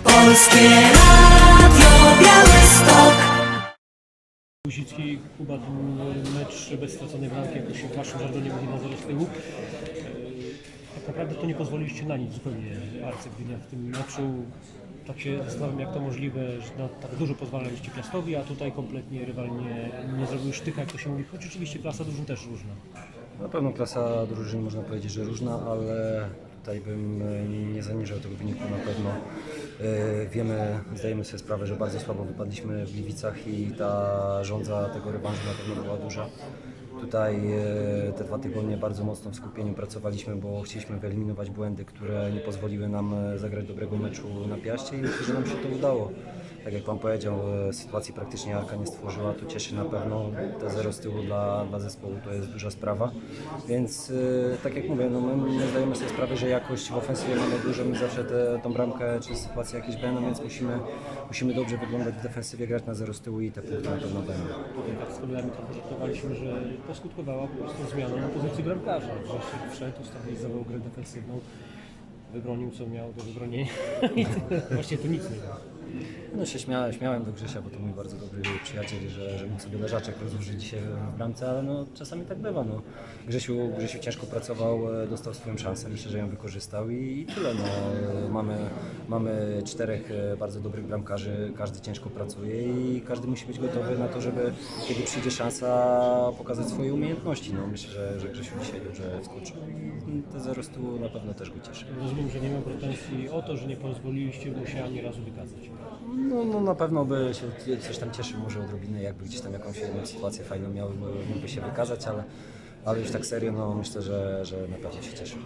Polskie Radio Białystok Guzicki, Kuba, ten mecz bez straconej bramki, jak to się w waszym żargonie mówi na zero z tyłu. E, Tak naprawdę to nie pozwoliliście na nic zupełnie Arce Gdynia w tym meczu. Tak się zastanawiam, jak to możliwe, że na tak dużo pozwalaliście Piastowi, a tutaj kompletnie rywal nie, nie zrobił sztyka, jak to się mówi, choć oczywiście klasa drużyn też różna. Na pewno klasa drużyn można powiedzieć, że różna, ale tutaj bym e, nie zaniżał tego wyniku na pewno. E, Wiemy, zdajemy sobie sprawę, że bardzo słabo wypadliśmy w Gliwicach i ta żądza tego rewanżu na pewno była duża. Tutaj e, te dwa tygodnie bardzo mocno w skupieniu pracowaliśmy, bo chcieliśmy wyeliminować błędy, które nie pozwoliły nam zagrać dobrego meczu na piaście i myślę, że nam się to udało. Tak jak Pan powiedział, e, sytuacji praktycznie Arka nie stworzyła, to cieszy na pewno. Te zero z tyłu dla, dla zespołu to jest duża sprawa. Więc e, tak jak mówię, no my, my zdajemy sobie sprawę, że jakość w ofensywie mamy dużo, my zawsze te, tą bramkę czy sytuacje jakieś będą, więc musimy, musimy dobrze wyglądać w defensywie, grać na zero z tyłu i te punkty na pewno będą. Tak z kolegami trochę żartowaliśmy, że poskutkowała po prostu zmiana na pozycji bramkarza. Grzesiek wszedł, ustabilizował grę defensywną, wybronił co miał do wybronienia i właściwie to nic nie było. No się śmiałem, śmiałem do Grzesia, bo to mój bardzo dobry przyjaciel, że, że mógł sobie leżaczek rozłożyć dzisiaj w bramce, ale no czasami tak bywa. No. Grzesiu, Grzesiu ciężko pracował, e, dostał swoją szansę, myślę, że ją wykorzystał i, i tyle. No. Mamy, mamy czterech e, bardzo dobrych bramkarzy, każdy ciężko pracuje i każdy musi być gotowy na to, żeby kiedy przyjdzie szansa pokazać swoje umiejętności. No. Myślę, że, że Grzesiu dzisiaj dobrze wskoczył i te zero z tyłu na pewno też go cieszy. Rozumiem, że nie ma pretensji o to, że nie pozwoliliście mu się ani razu wykazać. No, no na pewno by się coś tam cieszył może odrobinę, jakby gdzieś tam jakąś jedną sytuację fajną miał, mógłby się wykazać, ale, ale już tak serio, no myślę, że, że na pewno się cieszy.